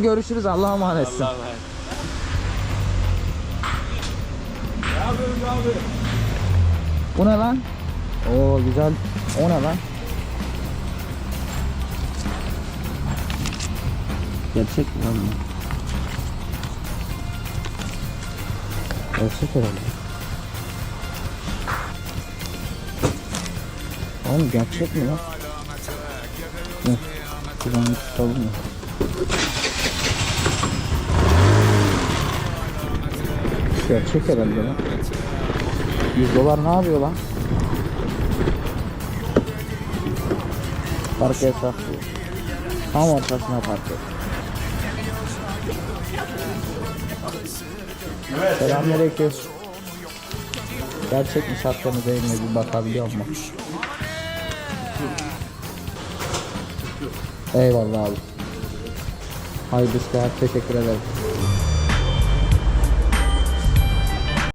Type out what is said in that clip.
Görüşürüz Allah'a emanetsin. Allah'a emanet. Bu ne lan? Oo güzel. O ne lan? Gerçek mi lan bu? Gerçek herhalde. Oğlum gerçek mi lan? Dur. Kulağını tutalım mı? Gerçek herhalde lan. 100 dolar ne yapıyor lan? Park yasak. Tam ortasına park et. Selamünaleyküm. Gerçek mi şapka mı değil mi bir bakabiliyor mu? Eyvallah abi. Hayırlı işler teşekkür ederim.